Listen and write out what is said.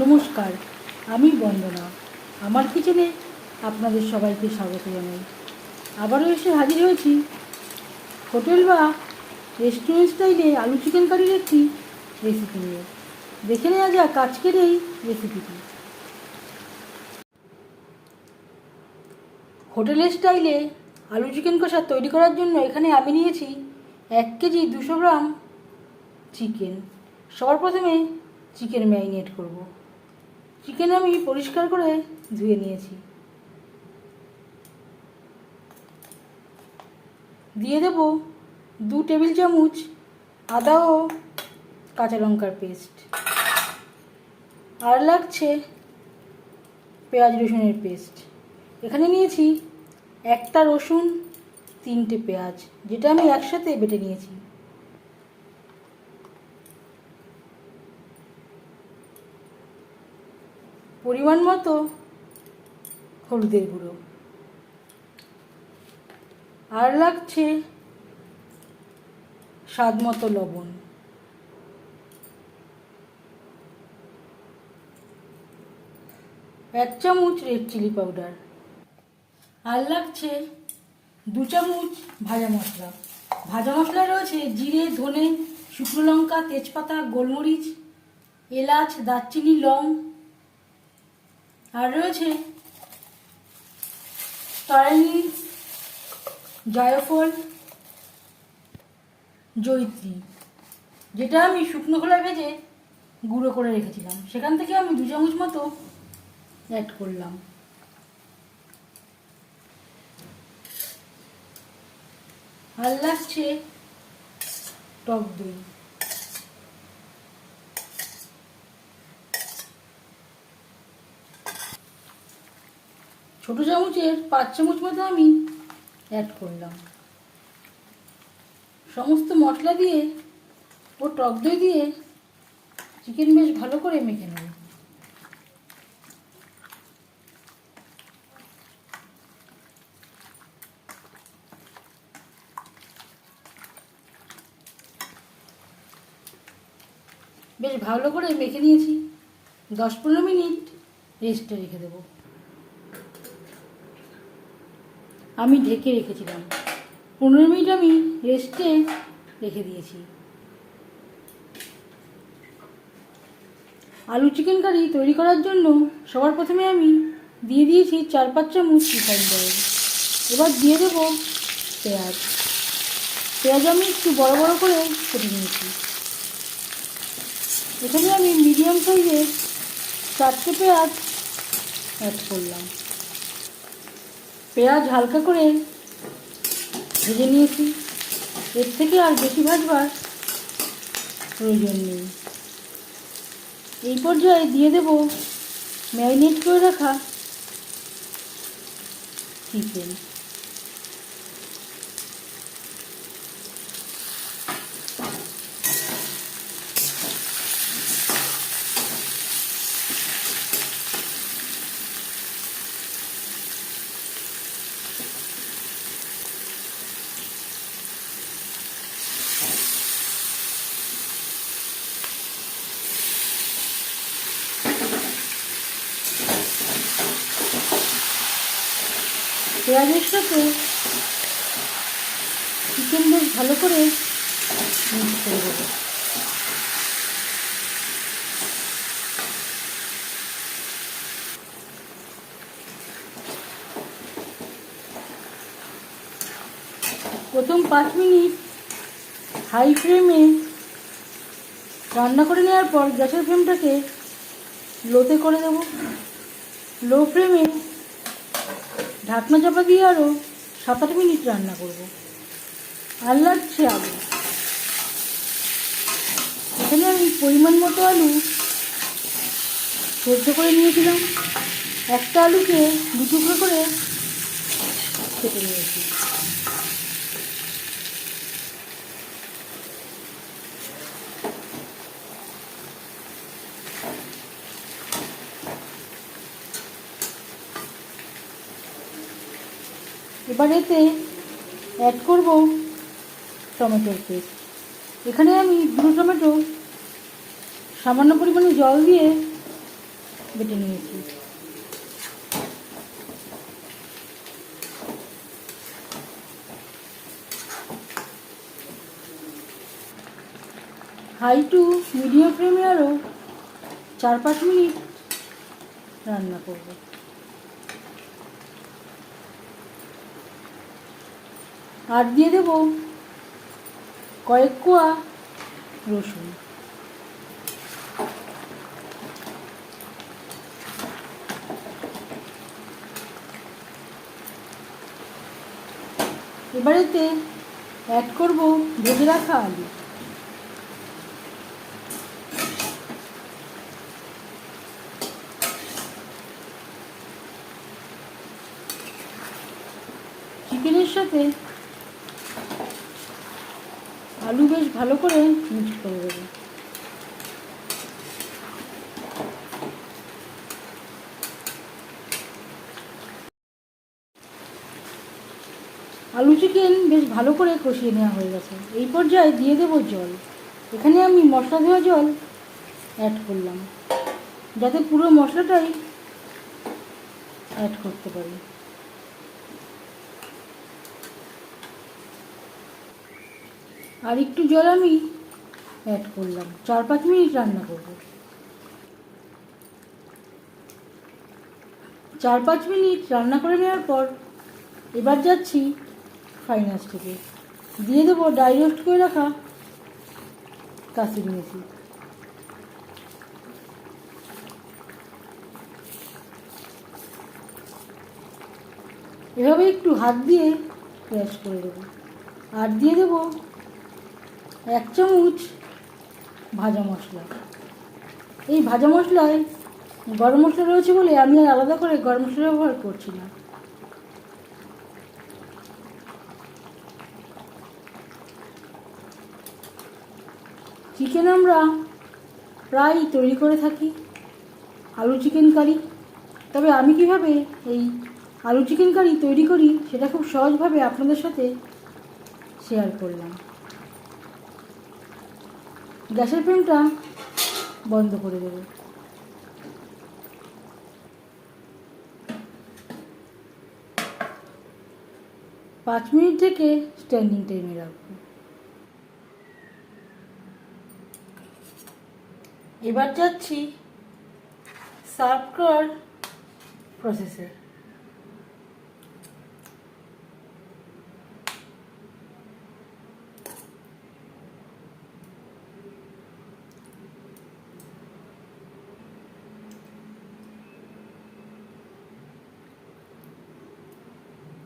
নমস্কার, আমি বন্দনা। আমার কিচেনে আপনাদের সবাইকে স্বাগত জানাই। আবারও এসে হাজির হয়েছি। হোটেল বা রেস্টুরেন্ট স্টাইলে আলু চিকেন কারির একটি রেসিপি নিয়ে। দেখে নেওয়া যাক আজকের এই রেসিপিটি হোটেলের স্টাইলে আলু চিকেন কষা তৈরি করার জন্য এখানে আমি নিয়েছি এক কেজি দুশো গ্রাম চিকেন সবার প্রথমে চিকেন ম্যারিনেট করব। চিকেন আমি পরিষ্কার করে ধুয়ে নিয়েছি। দিয়ে দেব দু টেবিল চামচ আদা ও কাঁচা লঙ্কার পেস্ট। আর লাগছে পেঁয়াজ রসুনের পেস্ট। এখানে নিয়েছি একটা রসুন, তিনটে পেঁয়াজ, যেটা আমি একসাথে বেটে নিয়েছি। পরিমাণ মতো হলুদের গুঁড়ো। আর লাগছে স্বাদ মতো লবণ। এক চামচ রেড চিলি পাউডার। আর লাগছে দু চামচ ভাজা মশলা। ভাজা মশলা রয়েছে জিরে, ধনে, শুকনো লঙ্কা, তেজপাতা, গোলমরিচ, এলাচ, দারচিনি, লং আর রয়েছে। তারাইনি, জায়ফল জৈত্রী যেটা আমি শুকনো খোলায় ভেজে গুঁড়ো করে রেখেছিলাম। সেখান থেকে আমি দু চামচ মতো অ্যাড করলাম। আর লাগছে টক দই। ছোট চামচের পাঁচ চামচ মতো আমি অ্যাড করলাম। সমস্ত মশলা দিয়ে ও টক দই দিয়ে চিকেন বেশ ভালো করে মেখে নেব। বেশ ভালো করে মেখে নিয়েছি। দশ পনেরো মিনিট রেস্টে রেখে দেবো। আমি ঢেকে রেখেছিলাম। পনেরো মিনিট আমি রেস্টে রেখে দিয়েছি। আলু চিকেন কারি তৈরি করার জন্য সবার প্রথমে আমি দিয়ে দিয়েছি চার পাঁচ চামচ রিফাইন্ড অয়েল এবার দিয়ে দেবো পেঁয়াজ। পেঁয়াজ আমি একটু বড় বড় করে কেটে নিয়েছি। এখানে আমি মিডিয়াম সাইজের চারটে পেঁয়াজ অ্যাড করলাম। পেঁয়াজ হালকা করে ভেজে নিয়েছি। এর থেকে আর বেশি ভাজবার প্রয়োজন নেই। এই পর্যায়ে দিয়ে দেব ম্যারিনেট করে রাখা চিকেন। পেঁয়াজের সাথে চিকেন বেশ ভালো করে মিক্স করে দেবো। প্রথম পাঁচ মিনিট হাই ফ্লেমে রান্না করে নেওয়ার পর গ্যাসের ফ্লেমটাকে লোতে করে দেবো। লো ফ্লেমে ঢাকনা চাপা দিয়ে আরও সাত আট মিনিট রান্না করব। আর লাগছে আলু এখানে আমি পরিমাণ মতো আলু সেদ্ধ করে নিয়েছিলাম। একটা আলুকে দু টুকরো করে কেটে নিয়েছি। এবার এতে অ্যাড করব টমেটোর পেস্ট এখানে আমি দুটো টমেটো সামান্য পরিমাণে জল দিয়ে বেটে নিয়েছি। হাই টু মিডিয়াম ফ্লেমে আরও চার পাঁচ মিনিট রান্না করব। আর দিয়ে দেব কয়েক কোয়া রসুন। এবারেতে অ্যাড করব ভেজে রাখা আলু। চিকেনের সাথে আলু বেশ ভালো করে মিক্স করে দেবো। আলু চিকেন বেশ ভালো করে কষিয়ে নেওয়া হয়ে গেছে। এই পর্যায়ে দিয়ে দেবো জল। এখানে আমি মশলা দেওয়া জল অ্যাড করলাম, যাতে পুরো মশলাটাই অ্যাড করতে পারি। আর একটু জল আমি অ্যাড করলাম। চার পাঁচ মিনিট রান্না করব। চার পাঁচ মিনিট রান্না করে নেওয়ার পর এবার যাচ্ছি ফাইনাস থেকে দিয়ে দেবো ডাই রোস্ট করে রাখা কাসুরি মেথি। এভাবে একটু হাত দিয়ে ক্র্যাশ করে দেবো। আর দিয়ে দেবো এক চামচ ভাজা মশলা। এই ভাজা মশলায় গরম মশলা রয়েছে বলে আমি আর আলাদা করে গরম মশলা ব্যবহার করছি না। চিকেন আমরা প্রায় তৈরি করে থাকি, আলু চিকেন কারি। তবে আমি কীভাবে এই আলু চিকেন কারি তৈরি করি সেটা খুব সহজভাবে আপনাদের সাথে শেয়ার করলাম। গ্যাসের ফ্লেমটা বন্ধ করে দেব। পাঁচ মিনিট থেকে স্ট্যান্ডিং টাইমে রাখব। এবার যাচ্ছি সার্ভ করার প্রসেসে